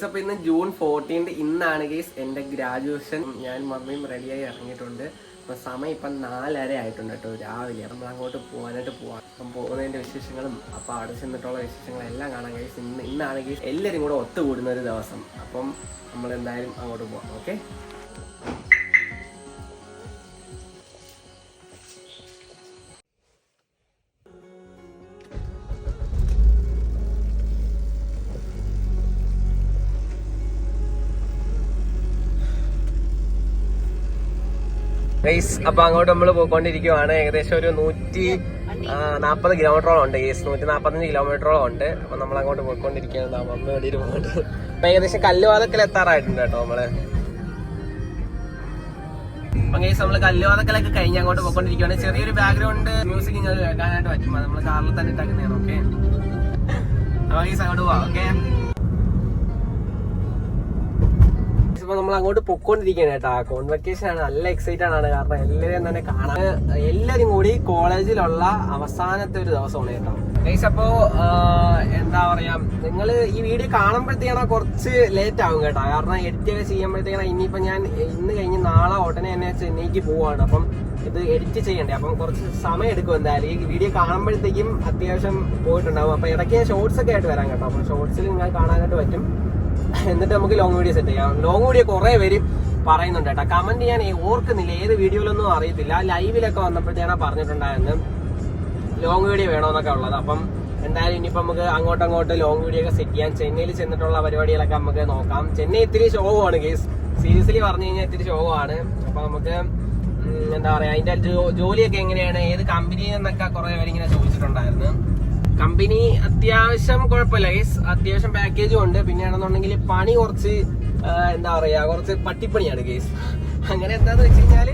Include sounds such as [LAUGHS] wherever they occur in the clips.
Guys അപ്പൊ ഇന്ന് June fourteenth ഇന്നാണ് ഗെയ്സ് എന്റെ ഗ്രാജുവേഷൻ ഞാൻ മമ്മിയും റെഡിയായി ഇറങ്ങിയിട്ടുണ്ട്. അപ്പൊ സമയം ഇപ്പം നാലര ആയിട്ടുണ്ട് കേട്ടോ രാവിലെ. നമ്മൾ അങ്ങോട്ട് പോകാനായിട്ട് പോവാം അപ്പം പോകുന്നതിന്റെ വിശേഷങ്ങളും അപ്പൊ അവിടെ ചെന്നിട്ടുള്ള വിശേഷങ്ങളും എല്ലാം കാണാൻ ഗെയ്സ് ഇന്ന് ഇന്നാണ് ഗെയ്സ് എല്ലാവരും കൂടെ ഒത്തുകൂടുന്ന ഒരു ദിവസം. അപ്പം നമ്മൾ എന്തായാലും അങ്ങോട്ട് പോവാം ഓക്കെ ഗൈസ് അപ്പൊ അങ്ങോട്ട് നമ്മൾ പോയിക്കൊണ്ടിരിക്കുവാണ്. ഏകദേശം ഒരു നൂറ്റി നാൽപ്പത് കിലോമീറ്ററോളം ഉണ്ട് ഗൈസ് നൂറ്റി നാൽപ്പത്തഞ്ച് കിലോമീറ്ററോളം ഉണ്ട്. അപ്പൊ നമ്മൾ അങ്ങോട്ട് പോയിക്കൊണ്ടിരിക്കുകയാണ് അമ്മ വേണ്ടി പോകുന്നത് അപ്പൊ ഏകദേശം കല്ലുവാതക്കൽ എത്താറായിട്ടുണ്ട് കേട്ടോ നമ്മൾ. അപ്പൊ ഗൈസ് നമ്മൾ കല്ലുവാതക്കലൊക്കെ കഴിഞ്ഞ് അങ്ങോട്ട് പോയിക്കൊണ്ടിരിക്കുകയാണ് ചെറിയൊരു ബാക്ക്ഗ്രൗണ്ട് മ്യൂസിക് ഇങ്ങനെ കേൾക്കാനായിട്ട് പറ്റും. നമ്മൾ കാറിൽ തന്നെ ഇട്ടാക്കുന്നതാണ് ഓക്കെ അപ്പൊ ഗൈസ് അങ്ങോട്ട് പോവാം ഓക്കെ ഇപ്പൊ നമ്മൾ അങ്ങോട്ട് പൊക്കോണ്ടിരിക്കുകയാണ് കേട്ടോ. കോൺവെക്കേഷൻ ആണ്. നല്ല എക്സൈറ്റഡ് ആണ്. കാരണം എല്ലാവരും തന്നെ കാണാൻ എല്ലാരും കൂടി കോളേജിലുള്ള അവസാനത്തെ ഒരു ദിവസമാണ് കേട്ടോ. ഗൈസ് അപ്പോ എന്താ പറയാ നിങ്ങൾ ഈ വീഡിയോ കാണുമ്പോഴത്തേക്കാണ് കുറച്ച് ലേറ്റ് ആവും കേട്ടോ. കാരണം എഡിറ്റ് ഒക്കെ ചെയ്യുമ്പോഴത്തേക്കാണ് ഇനിയിപ്പോ ഞാൻ ഇന്ന് കഴിഞ്ഞ് നാളെ ഉടനെ തന്നെ ചെന്നൈക്ക് പോവാണ്. അപ്പം ഇത് എഡിറ്റ് ചെയ്യണ്ടേ? അപ്പം കുറച്ച് സമയം എടുക്കും എന്തായാലും. ഈ വീഡിയോ കാണുമ്പോഴത്തേക്കും അത്യാവശ്യം പോയിട്ടുണ്ടാവും. അപ്പൊ ഇടയ്ക്ക് ഷോർട്സ് ഒക്കെ ആയിട്ട് വരാം കേട്ടോ. അപ്പൊ ഷോർട്സിൽ നിങ്ങൾ കാണാനായിട്ട് പറ്റും. എന്നിട്ട് നമുക്ക് ലോങ് വീഡിയോ സെറ്റ് ചെയ്യാം. ലോങ് വീഡിയോ കുറേ പേര് പറയുന്നുണ്ട് കേട്ടോ. കമന്റ് ഞാൻ ഓർക്കുന്നില്ല. ഏത് വീഡിയോയിലൊന്നും അറിയത്തില്ല. ലൈവിലൊക്കെ വന്നപ്പോഴത്തേനാ പറഞ്ഞിട്ടുണ്ടായിരുന്നു ലോങ് വീഡിയോ വേണമെന്നൊക്കെ ഉള്ളത്. അപ്പം എന്തായാലും ഇനിയിപ്പോൾ നമുക്ക് അങ്ങോട്ടും അങ്ങോട്ട് ലോങ് വീഡിയോ ഒക്കെ സെറ്റ് ചെയ്യാം. ചെന്നൈയിൽ ചെന്നിട്ടുള്ള പരിപാടികളൊക്കെ നമുക്ക് നോക്കാം. ചെന്നൈ ഇത്തിരി ശോകമാണ് കേസ് സീരിയസ്ലി പറഞ്ഞു കഴിഞ്ഞാൽ ഇത്തിരി ശോകമാണ്. അപ്പം നമുക്ക് എന്താ പറയുക അതിന്റെ ജോലിയൊക്കെ എങ്ങനെയാണ്? ഏത് കമ്പനിയിൽ നിന്നൊക്കെ കുറേ പേരിങ്ങനെ ചോദിച്ചിട്ടുണ്ടായിരുന്നു. കമ്പനി അത്യാവശ്യം കുഴപ്പമില്ല. ഗൈസ് അത്യാവശ്യം പാക്കേജും ഉണ്ട്. പിന്നെയാണെന്നുണ്ടെങ്കിൽ പണി കുറച്ച് എന്താ പറയാ കുറച്ച് പട്ടിപ്പണിയാണ് ഗൈസ് അങ്ങനെ എന്താന്ന് വെച്ച് കഴിഞ്ഞാൽ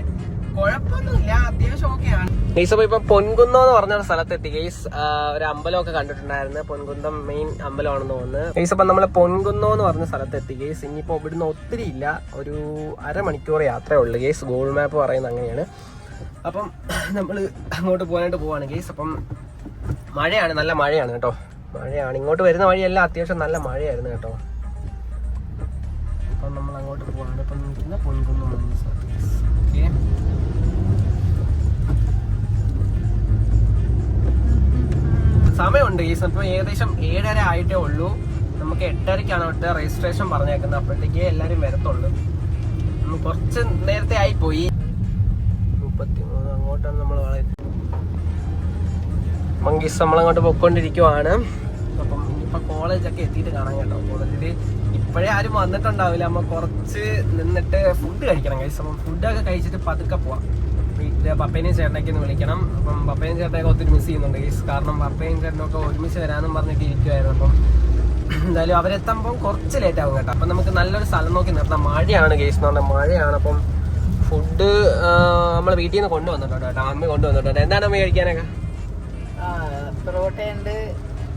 കുഴപ്പമൊന്നുമില്ല. അത്യാവശ്യം ഓക്കെയാണ് ഗൈസ് അപ്പൊ ഇപ്പൊ പൊൻകുന്നം എന്ന് പറഞ്ഞ സ്ഥലത്തെത്തി. ഗൈസ് ഒരു അമ്പലമൊക്കെ കണ്ടിട്ടുണ്ടായിരുന്നു. പൊൻകുന്നം മെയിൻ അമ്പലമാണെന്ന് തോന്നുന്നു. ഗൈസ് അപ്പൊ നമ്മൾ പൊൻകുന്നം എന്ന് പറഞ്ഞ സ്ഥലത്തെത്തി. ഗൈസ് ഇനിയിപ്പോ ഇവിടുന്ന് ഒത്തിരി ഇല്ല. ഒരു അരമണിക്കൂർ യാത്രയേ ഉള്ളൂ ഗൈസ് ഗൂഗിൾ മാപ്പ് പറയുന്നത് അങ്ങനെയാണ്. അപ്പം നമ്മൾ അങ്ങോട്ട് പോകാനായിട്ട് പോവാണ്. ഗൈസ് അപ്പം മഴയാണ് നല്ല മഴയാണ് കേട്ടോ. മഴയാണ്. ഇങ്ങോട്ട് വരുന്ന വഴിയെല്ലാം അത്യാവശ്യം നല്ല മഴയായിരുന്നു കേട്ടോ. അപ്പം നമ്മൾ അങ്ങോട്ട് പോവാണ്. ഇപ്പം നിൽക്കുന്ന പൊൻകുന്ന്. സമയമുണ്ട് ഈ സമയം. ഏകദേശം ഏഴര ആയിട്ടേ ഉള്ളൂ. നമുക്ക് എട്ടരയ്ക്കാണ് അവിടുത്തെ രജിസ്ട്രേഷൻ പറഞ്ഞേക്കുന്നത്. അപ്പോഴത്തേക്ക് എല്ലാവരും വരത്തുള്ളൂ. കുറച്ച് നേരത്തെ ആയിപ്പോയി. മങ്കീസ് നമ്മളങ്ങോട്ട് പൊയ്ക്കൊണ്ടിരിക്കുവാണ്. അപ്പം ഇപ്പം കോളേജൊക്കെ എത്തിയിട്ട് കാണാൻ കേട്ടോ. കോളേജിൽ ഇപ്പോഴേ ആരും വന്നിട്ടുണ്ടാവില്ല. അമ്മ കുറച്ച് നിന്നിട്ട് ഫുഡ് കഴിക്കണം കഴിച്ചു അപ്പം ഫുഡൊക്കെ കഴിച്ചിട്ട് പതുക്കെ പോവാം. വീട്ടിൽ പപ്പേനെയും ചേട്ടനൊക്കെ ഒന്ന് വിളിക്കണം. അപ്പം പപ്പേനും ചേട്ടനൊക്കെ ഒത്തിരി മിസ് ചെയ്യുന്നുണ്ട് ഗൈസ് കാരണം പപ്പയും ചേട്ടനൊക്കെ ഒരുമിച്ച് വരാമെന്നും പറഞ്ഞിട്ട് ഇരിക്കുമായിരുന്നു അപ്പം എന്തായാലും അവരെത്തുമ്പോൾ കുറച്ച് ലേറ്റ് ആവും കേട്ടോ. അപ്പം നമുക്ക് നല്ലൊരു സ്ഥലം നോക്കി നിർത്താം. മഴയാണ് കേസ് എന്ന് പറഞ്ഞാൽ മഴയാണ്. അപ്പം ഫുഡ് നമ്മൾ വീട്ടിൽ നിന്ന് കൊണ്ടുവന്നിട്ടുണ്ട് കേട്ടോ. അമ്മ കൊണ്ടുവന്നിട്ടുണ്ട്. എന്താണ് അമ്മ കഴിക്കാനൊക്കെ? പൊറോട്ട ഉണ്ട്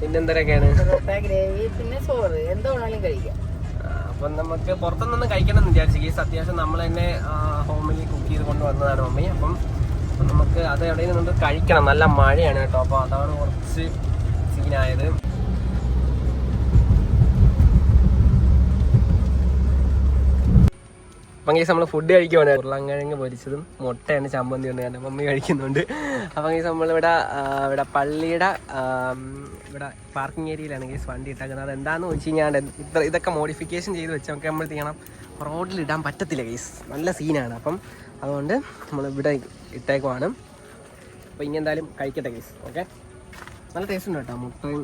പിന്നെന്തരൊക്കെയാണ്? പൊറോട്ട ഗ്രേവി പിന്നെ ചോറ്. എന്തോണാലും വേണമെങ്കിലും കഴിക്കാം. അപ്പം നമുക്ക് പുറത്തുനിന്ന് കഴിക്കണം എന്ന് വിചാരിച്ചു കേസ് അത്യാവശ്യം നമ്മൾ തന്നെ ഹോമിൽ കുക്ക് ചെയ്ത് കൊണ്ടുവന്നതാണ് മമ്മി അപ്പം അപ്പം നമുക്ക് അത് എവിടെയും നിന്ന് കഴിക്കണം. നല്ല മഴയാണ് കേട്ടോ. അപ്പോൾ അതാണ് കുറച്ച് സീനായത് അപ്പം കേസ് നമ്മൾ ഫുഡ് കഴിക്കുവാണ്. ഉരുളങ്കിഴങ്ങ് പൊരിച്ചതും മുട്ടയാണ് ചമ്മന്തി ഉണ്ട് എന്റെ മമ്മി കഴിക്കുന്നുണ്ട്. അപ്പം കേസ് നമ്മളിവിടെ ഇവിടെ പള്ളിയുടെ ഇവിടെ പാർക്കിംഗ് ഏരിയയിലാണ് കേസ് വണ്ടി ഇട്ടേക്കുന്നത്. അത് എന്താണെന്ന് വെച്ച് കഴിഞ്ഞാൽ ഇതൊക്കെ മോഡിഫിക്കേഷൻ ചെയ്ത് വെച്ച് നമുക്ക് നമ്മൾ റോഡിൽ ഇടാൻ പറ്റത്തില്ല കേസ് നല്ല സീനാണ് അപ്പം അതുകൊണ്ട് നമ്മൾ ഇവിടെ ഇട്ടേക്കുവാണ്. അപ്പോൾ ഇനി എന്തായാലും കഴിക്കട്ടെ കേസ് ഓക്കെ നല്ല ടേസ്റ്റ് ഉണ്ട് കേട്ടോ മുട്ടയും.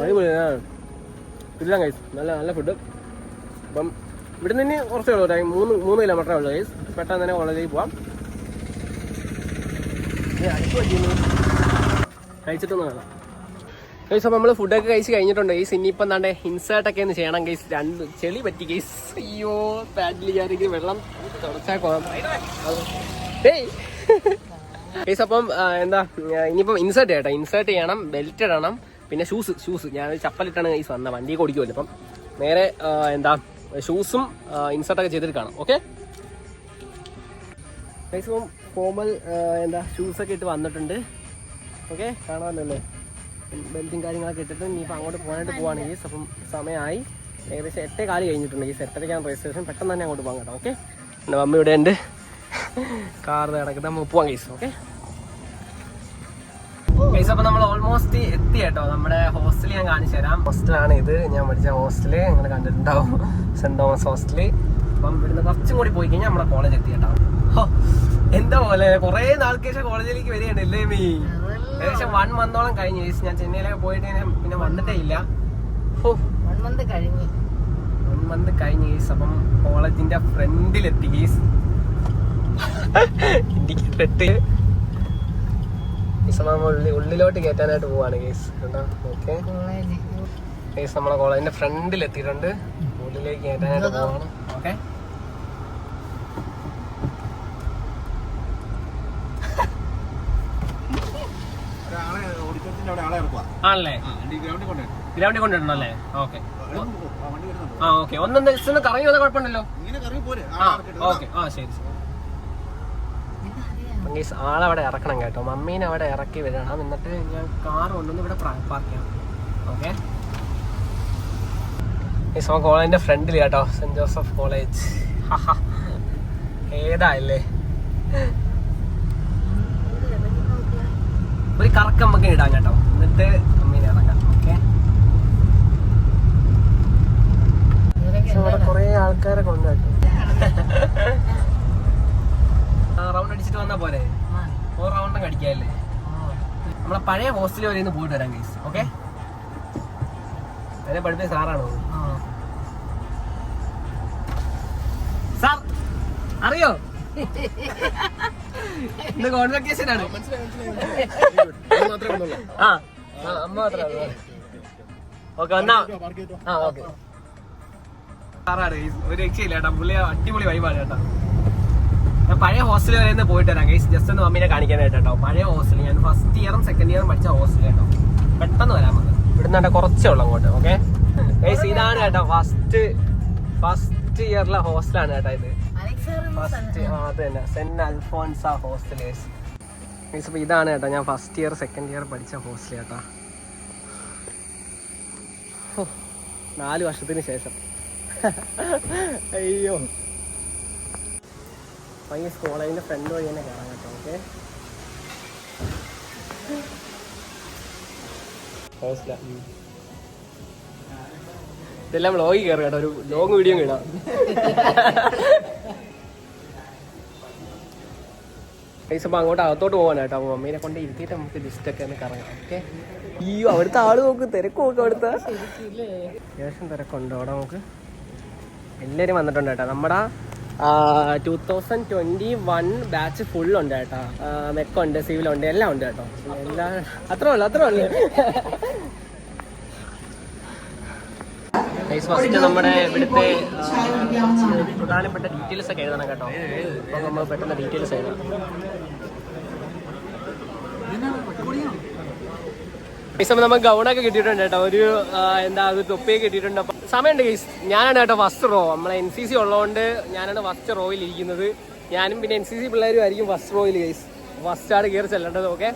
അടിപൊളിയാണ് ഇല്ല ഗൈസ് നല്ല നല്ല ഫുഡ് അപ്പം ഇവിടെ നിന്ന് കുറച്ചേ ഉള്ളൂ ടൈം മൂന്ന് മൂന്ന് കിലോമീറ്ററേ ഉള്ളൂ ഗൈസ് പെട്ടെന്ന് തന്നെ കോളേജിലേക്ക് പോവാം. കഴിച്ചിട്ടൊന്നും വേണം ഗൈസ് അപ്പം നമ്മൾ ഫുഡൊക്കെ കഴിച്ച് കഴിഞ്ഞിട്ടുണ്ട് ഗൈസ് ഇനിയിപ്പം എന്താണ്ട് ഇൻസേർട്ടൊക്കെ ഒന്ന് ചെയ്യണം ഗൈസ് രണ്ട് ചെളി പറ്റി ഗൈസ് അയ്യോ പാഡിൽ വിചാരിക്കും വെള്ളം തുടച്ചാക്കോളാം ഏയ്. [LAUGHS] ഗൈസ് അപ്പം എന്താ ഇനിയിപ്പം ഇൻസേർട്ട് ചെയ്യട്ടെ. ഇൻസേർട്ട് ചെയ്യണം ബെൽറ്റ് ഇടണം. പിന്നെ ഷൂസ് ഷൂസ് ഞാൻ ചപ്പലിട്ടാണ് ഗൈസ് വന്ന വണ്ടി ഓടിക്കുമല്ലോ അപ്പം. നേരെ എന്താ ഷൂസും ഇൻസർട്ടൊക്കെ ചെയ്തിട്ട് കാണാം. ഓക്കെ ഗൈസ് ഇപ്പം ഫോമൽ എന്താ ഷൂസൊക്കെ ഇട്ട് വന്നിട്ടുണ്ട്. ഓക്കെ കാണാമല്ലോ. ബെൽറ്റും കാര്യങ്ങളൊക്കെ ഇട്ടിട്ട് ഇനിയിപ്പോൾ അങ്ങോട്ട് പോകാനായിട്ട് പോവാണ് ഗൈസ് അപ്പം സമയമായി. ഏകദേശം എട്ടേ കാൽ കഴിഞ്ഞിട്ടുണ്ട് ഗൈസ് എട്ടരയ്ക്കാണ് രജിസ്ട്രേഷൻ പെട്ടെന്ന് തന്നെ അങ്ങോട്ട് പോകാം കേട്ടോ. ഓക്കെ എന്റെ മമ്മി ഉണ്ട് കാർ കിടക്കുന്നത് നമുക്ക് പോവാം ഗൈസ് ഓക്കെ ഗൈസ് അപ്പൊ നമ്മൾ ഓൾമോസ്റ്റ് എത്തി കേട്ടോ. നമ്മുടെ ഹോസ്റ്റൽ ഞാൻ കാണിച്ചു തരാം. ഹോസ്റ്റലാണ് ഇത്. ഞാൻ പഠിച്ച ഹോസ്റ്റൽ നിങ്ങൾ കണ്ടിട്ടുണ്ടാവും. സെന്റ് തോമസ് ഹോസ്റ്റൽ അപ്പം ഇവിടുന്ന് കുറച്ചും കൂടി പോയി കഴിഞ്ഞാൽ നമ്മുടെ കോളേജ് എത്തി കേട്ടോ. എന്താ പോലെ? കുറെ നാൾക്ക് ശേഷം കോളേജിലേക്ക് വരികയാണല്ലേ മീ? ഏകദേശം വൺ മന്തോളം കഴിഞ്ഞു. ഗൈസ് ഞാൻ ചെന്നൈയിലൊക്കെ പോയിട്ട് പിന്നെ വന്നിട്ടേ ഇല്ല. വൺ മന്ത് കഴിഞ്ഞു. വൺ മന്ത് കഴിഞ്ഞു ഗൈസ് അപ്പം കോളേജിന്റെ ഫ്രണ്ടിലെത്തി ഗൈസ് ഇൻഡിക്കേറ്റർ നമ്മൾ ഉള്ളി ഉള്ളിലോട്ട് കയറ്റാനായിട്ട് പോവാണ് കേസ് കേട്ടോ ഓക്കെ. കോളേജ് നമ്മളെ കോളേജിന്റെ ഫ്രണ്ടിൽ എത്തിയിട്ടുണ്ട്. ഉള്ളിലേക്ക് കയറ്റാനായിട്ട് പോവാണ്. ഓക്കെ. ഒന്നും ഓഡിറ്റോറിയത്തിന്റെ അവിടെ ആളെ ഇറക്കുക ആണല്ലേ? ഗ്രൗണ്ടിൽ കൊണ്ടുവരണം. അല്ലേ? ഓക്കെ. ആ ഓക്കെ. ഒന്നൊന്ന് ഒന്ന് കറങ്ങി വന്നാൽ കുഴപ്പമുണ്ടല്ലോ ഇങ്ങനെ കറങ്ങി പോരെ. ആ ഓക്കെ. ആ ശരി ശരി. അപ്പം ഗൈസ് ആളവിടെ ഇറക്കണം കേട്ടോ. മമ്മീനെ അവിടെ ഇറക്കി വിടണം. എന്നിട്ട് ഞാൻ കാർ കൊണ്ടുവന്ന് ഇവിടെ പാർക്ക് ചെയ്യാം. ഓക്കെ ഗൈസ് ആ കോളേജിന്റെ ഫ്രണ്ടിൽ കേട്ടോ. സെന്റ് ജോസഫ് കോളേജ് ഏതാ അല്ലേ ഒരു കറക്കം നമുക്ക് ഇടാം കേട്ടോ. എന്നിട്ട് മമ്മീനെ ഇറങ്ങാം ഓക്കെ ഇവിടെ കുറേ ആൾക്കാരെ കൊണ്ടുപോയി [LAUGHS] റൗണ്ട് അടിച്ചിട്ട് വന്നാ പോരെ? ഓ റൗണ്ടും കടിക്കാല്ലേ നമ്മളെ പഴയ ഹോസ്റ്റലിൽ വരെ പോയിട്ട് വരാം ഗൈസ് ഓക്കെ അതിനെ പഠിപ്പിച്ച സാറാണോ? സാർ അറിയോ? ഇന്ന് കോൺവെക്കേഷൻ ആണ്. ആ ആ, അമ്മ മാത്രമേ ഓക്കെ എന്നാ ആ ഓക്കെ സാറാണ് ഒരു രക്ഷയില്ല കേട്ടോ. പുള്ളി അടിപൊളി വൈബാണ് കേട്ടോ. ഞാൻ പഴയ ഹോസ്റ്റലിൽ വരെ പോയിട്ട് വരാം ഗൈസ് ജസ്റ്റ് ഒന്ന് മമ്മീനെ കാണിക്കാനായിട്ട് കേട്ടോ. പഴയ ഹോസ്റ്റലിൽ ഞാൻ ഫസ്റ്റ് ഇയറും സെക്കൻഡ് ഇയറും പഠിച്ച ഹോസ്റ്റലിൽ കേട്ടോ. പെട്ടെന്ന് വരാൻ മതി ഇവിടുന്ന് കേട്ടോ കുറച്ചേ ഉള്ളൂ അങ്ങോട്ട് ഓക്കെ ഗൈസ് ഇതാണ് കേട്ടോ ഫസ്റ്റ് ഫസ്റ്റ് ഇയറിലെ ഹോസ്റ്റലാണ് കേട്ടോ ഇത്. ഫസ്റ്റ് ആ അത് തന്നെ. Saint Alphonsa hostel guys guys അപ്പോൾ ഇതാണ് കേട്ടോ ഞാൻ ഫസ്റ്റ് ഇയർ സെക്കൻഡ് ഇയർ പഠിച്ച ഹോസ്റ്റൽ കേട്ടോ. നാല് വർഷത്തിന് ശേഷം. [LAUGHS] അയ്യോ. പയ്യ കോളേജിന്റെ ഫ്രണ്ട് വഴി തന്നെ കയറാൻ കേട്ടോ ഓക്കെ ഇതെല്ലാം വ്ളോഗിൽ കയറും കേട്ടോ ഒരു ലോങ് വീഡിയോ ഇടാം. പൈസ അപ്പോൾ അങ്ങോട്ട് അകത്തോട്ട് പോകാൻ കേട്ടോ അപ്പോൾ മമ്മീനെ കൊണ്ട് ഇരുത്തിയിട്ട് നമുക്ക് ലിസ്റ്റ് ഒക്കെ ഒന്ന് കറങ്ങാം ഓക്കെ അയ്യോ അവിടുത്തെ ആൾ നോക്ക് തിരക്ക് നോക്ക് അവിടുത്തെ അത്യാവശ്യം തിരക്കുണ്ടോ അവിടെ നമുക്ക്. എല്ലാവരും വന്നിട്ടുണ്ട് കേട്ടോ നമ്മുടെ two thousand twenty one batch full ഉണ്ട് കേട്ടോ. മെക്കുണ്ട് സിവിലുണ്ട് എല്ലാം ഉണ്ട് കേട്ടോ. എല്ലാ അത്രേ ഉള്ളു അത്രേ ഉള്ളു. ഫസ്റ്റ് നമ്മുടെ ഇവിടുത്തെ പ്രധാനപ്പെട്ട ഡീറ്റെയിൽസ് ഒക്കെ എഴുതണം കേട്ടോ. നമ്മൾ പെട്ടെന്ന് ഡീറ്റെയിൽസ് എഴുതാം. ഗൈസ് നമ്മൾ ഗൗണൊക്കെ കിട്ടിയിട്ടുണ്ട് കേട്ടോ. ഒരു എന്താ ഒരു തൊപ്പിയൊക്കെ കിട്ടിയിട്ടുണ്ട്. അപ്പം സമയമുണ്ട് ഗൈസ് ഞാനാണ് കേട്ടോ ഫസ്റ്റ് റോ നമ്മളെ എൻ സി സി ഉള്ളതുകൊണ്ട് ഞാനാണ് ഫസ്റ്റ് റോയിൽ ഇരിക്കുന്നത്. ഞാനും പിന്നെ എൻ സി സി പിള്ളേരും ആയിരിക്കും ഫസ്റ്റ് റോയിൽ ഗൈസ് ഫസ്റ്റ് ആണ് കയറി ചെല്ലേണ്ടത് ഓക്കെ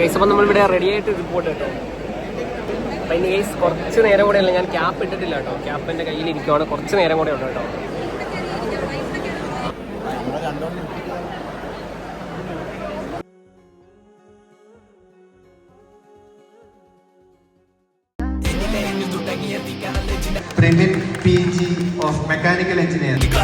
ഗൈസ് അപ്പം നമ്മളിവിടെ റെഡി ആയിട്ട് റിപ്പോർട്ട് കേട്ടോ അപ്പം ഇനി ഗൈസ് കുറച്ച് നേരം കൂടെ അല്ല ഞാൻ ക്യാപ്പ് ഇട്ടിട്ടില്ല കേട്ടോ. ക്യാപ്പ് എന്റെ കയ്യിൽ ഇരിക്കുവാണ്. കുറച്ച് നേരം കൂടെ ഉണ്ട് കേട്ടോ. പ്രിമിൻ P of mechanical engineering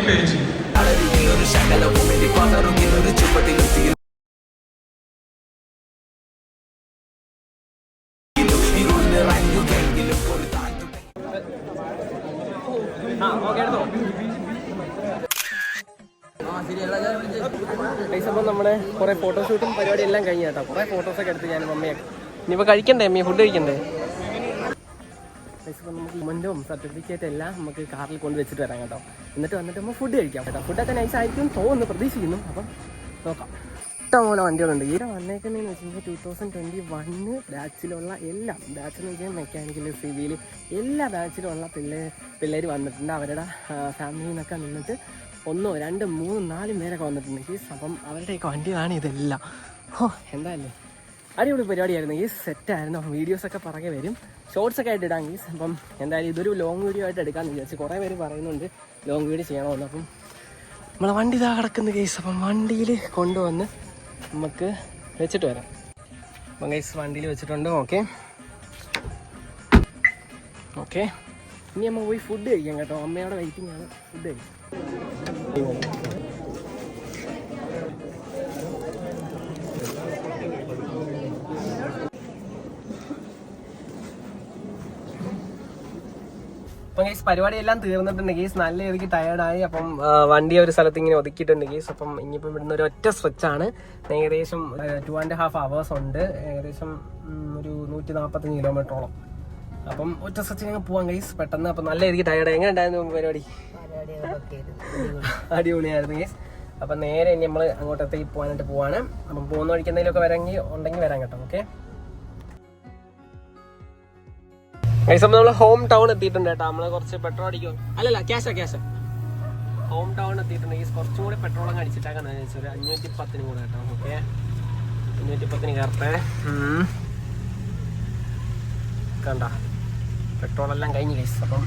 page. ആ ഗൈസ് അപ്പം നമ്മുടെ കുറെ ഫോട്ടോഷൂട്ടും പരിപാടി എല്ലാം കഴിഞ്ഞ കേട്ടോ. കുറെ ഫോട്ടോസൊക്കെ എടുത്ത് ഞാൻ മമ്മിയൊക്കെ ഇനിയിപ്പോൾ കഴിക്കണ്ടേ അമ്മി ഫുഡ് കഴിക്കണ്ടേ? ഗൈസ് നമുക്ക് മൊന്റും സർട്ടിഫിക്കറ്റ് എല്ലാം നമുക്ക് കാറിൽ കൊണ്ട് വെച്ചിട്ട് വരാം കേട്ടോ. എന്നിട്ട് വന്നിട്ട് നമ്മൾ ഫുഡ് കഴിക്കാം കേട്ടോ. ഫുഡൊക്കെ നൈസ് ആയിരിക്കും തോന്നുന്നു പ്രതീക്ഷിക്കുന്നു. അപ്പം നോക്കാം. ഇഷ്ടംപോലെ വണ്ടികളുണ്ട്. ഈ വന്നേക്കുന്നതെന്ന് വെച്ചാൽ ടൂ തൗസൻഡ് ട്വന്റി വണ്ണ് ബാച്ചിലുള്ള എല്ലാം ബാച്ച് എന്ന് വെച്ചാൽ മെക്കാനിക്കൽ സിവിൽ എല്ലാ ബാച്ചിലുള്ള പിള്ളേർ പിള്ളേർ വന്നിട്ടുണ്ട്. അവരുടെ ഫാമിലിയിൽ നിന്നൊക്കെ നിന്നിട്ട് ഒന്നോ രണ്ട് മൂന്നും നാലും പേരൊക്കെ വന്നിട്ടുണ്ട്. ഗീസ് അപ്പം അവരുടെയൊക്കെ വണ്ടികളാണ് ഇതെല്ലാം. ഓ എന്തായാലും അടിപൊളി പരിപാടിയായിരുന്നു. ഈ സെറ്റായിരുന്നു. അപ്പം വീഡിയോസൊക്കെ പുറകെ വരും. ഷോർട്സൊക്കെ ആയിട്ട് ഇടാം. ഗീസ് അപ്പം എന്തായാലും ഇതൊരു ലോങ് വീഡിയോ ആയിട്ട് എടുക്കാമെന്ന് വിചാരിച്ചു കുറേ പേര് പറയുന്നുണ്ട് ലോങ് വീഡിയോ ചെയ്യണമെന്ന്. അപ്പം നമ്മളെ വണ്ടി ഇതാ കിടക്കുന്ന കേസ് അപ്പം വണ്ടിയിൽ കൊണ്ടുവന്ന് നമുക്ക് വെച്ചിട്ട് വരാം. അപ്പം കേസ് വണ്ടിയിൽ വെച്ചിട്ടുണ്ട്. ഓക്കെ ഓക്കെ ഇനി നമ്മൾ പോയി ഫുഡ് കഴിക്കാം കേട്ടോ. അമ്മയോടെ വെയിറ്റിംഗ് ആണ്. ഫുഡ് കഴിക്കാം. അപ്പം പരിപാടി എല്ലാം തീർന്നിട്ടുണ്ട്. ഗേസ് നല്ല രീതിക്ക് ടയർഡായി അപ്പം വണ്ടി ഒരു സ്ഥലത്ത് ഇങ്ങനെ ഒതുക്കിയിട്ടുണ്ട് ഗേസ് അപ്പം ഇനിയിപ്പം ഇവിടുന്ന് ഒരു ഒറ്റ സ്ട്രെച്ചാണ് ഏകദേശം ടു ആൻഡ് ഹാഫ് അവേഴ്സ് ഉണ്ട്. ഏകദേശം ഒരു നൂറ്റി നാൽപ്പത്തഞ്ച് കിലോമീറ്ററോളം അപ്പം ഒറ്റ സ്ട്രെച്ചിന് പോവാം ഗീസ് പെട്ടെന്ന് അപ്പം നല്ല രീതിക്ക് ടയർഡായി എങ്ങനെ ഉണ്ടായിരുന്നു പരിപാടി? അടിപൊളിയായിരുന്നു ഗൈസ് അപ്പം നേരെ ഇനി നമ്മൾ അങ്ങോട്ടത്തേക്ക് പോകാനായിട്ട് പോവാണ്. അപ്പം പോകുന്ന വഴിക്ക് എന്തെങ്കിലുമൊക്കെ വരാമെങ്കിൽ ഉണ്ടെങ്കിൽ വരാം കേട്ടോ ഓക്കെ ഗൈസ് അപ്പോൾ നമ്മൾ ഹോം ടൗൺ എത്തിയിട്ടുണ്ട് കേട്ടോ. നമ്മൾ കുറച്ച് പെട്രോൾ അടിക്കും. അല്ലല്ല ക്യാഷാ ക്യാഷ് ഹോം ടൗൺ എത്തിയിട്ടുണ്ട് ഗൈസ് കുറച്ചും കൂടി പെട്രോൾ അങ്ങ് അടിച്ചിട്ടാക്കാന്ന് വിചാരിച്ചു ഒരു അഞ്ഞൂറ്റി പത്തിന് കൂടെ കേട്ടോ ഓക്കെ അഞ്ഞൂറ്റി പത്തിന് കയറട്ടെ. കണ്ട പെട്രോൾ എല്ലാം കഴിഞ്ഞു ഗൈസ് അപ്പം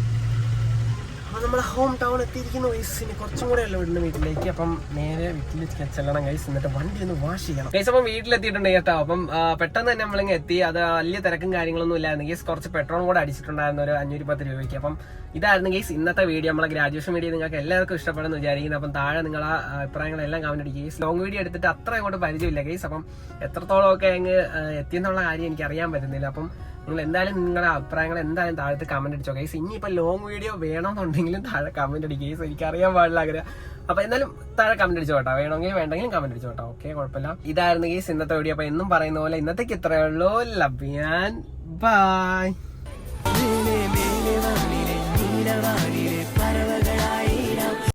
നമ്മുടെ ഹോം ടൗൺ എത്തിയിരിക്കുന്ന വയസ്സിന് കുറച്ചും കൂടെ അല്ല വീടിന്റെ വീട്ടിലേക്ക്? അപ്പം നേരെ വീട്ടിലേക്ക് ചെല്ലണം കൈസ് എന്നിട്ട് വണ്ടി ഒന്ന് വാഷ് ചെയ്യണം. കൈസ് അപ്പം വീട്ടിലെത്തിയിട്ടുണ്ട് കേട്ടോ. അപ്പം പെട്ടെന്ന് തന്നെ നമ്മളിങ്ങ് എത്തി. അത് വലിയ തിരക്കും കാര്യങ്ങളൊന്നും ഇല്ലായിരുന്നു കേസ് കുറച്ച് പെട്രോളും കൂടെ അടിച്ചിട്ടുണ്ടായിരുന്നു ഒരു അഞ്ഞൂറ്റി പത്ത് രൂപയ്ക്ക്. അപ്പം ഇതായിരുന്നു കേസ് ഇന്നത്തെ വീഡിയോ നമ്മളെ ഗ്രാജുവേഷൻ വീഡിയോ നിങ്ങൾക്ക് എല്ലാവർക്കും ഇഷ്ടപ്പെടുന്നു വിചാരിക്കുന്നു. അപ്പം താഴെ നിങ്ങളെ അഭിപ്രായങ്ങളെല്ലാം കമന്റ് അടിക്കുക കേസ് ലോങ് വീഡിയോ എടുത്തിട്ട് അത്ര അങ്ങോട്ട് പരിചയമില്ല കേസ് അപ്പം എത്രത്തോളം ഒക്കെ അങ്ങ് എത്തി എന്നുള്ള കാര്യം എനിക്ക് അറിയാൻ പറ്റുന്നില്ല. അപ്പം നിങ്ങൾ എന്തായാലും നിങ്ങളുടെ അഭിപ്രായങ്ങൾ എന്തായാലും താഴത്ത് കമന്റ് അടിച്ചോ കേസ് ഇനിയിപ്പോൾ ലോങ് വീഡിയോ വേണമെന്നുണ്ടെങ്കിലും താഴെ കമന്റ് അടിക്കുക എനിക്കറിയാൻ പാടില്ല ആഗ്രഹം. അപ്പൊ എന്നാലും താഴെ കമന്റ് അടിച്ചു കേട്ടോ. വേണമെങ്കിൽ വേണ്ടെങ്കിലും കമന്റ് അടിച്ചു കേട്ടോ. ഓക്കെ കുഴപ്പമില്ല. ഇതായിരുന്നു ഈ ഇന്നത്തെ വീഡിയോ അപ്പൊ എന്നും പറയുന്ന പോലെ ഇന്നത്തേക്ക് ഇത്രയേ ഉള്ളൂ. ലവ് ഞാൻ ബൈ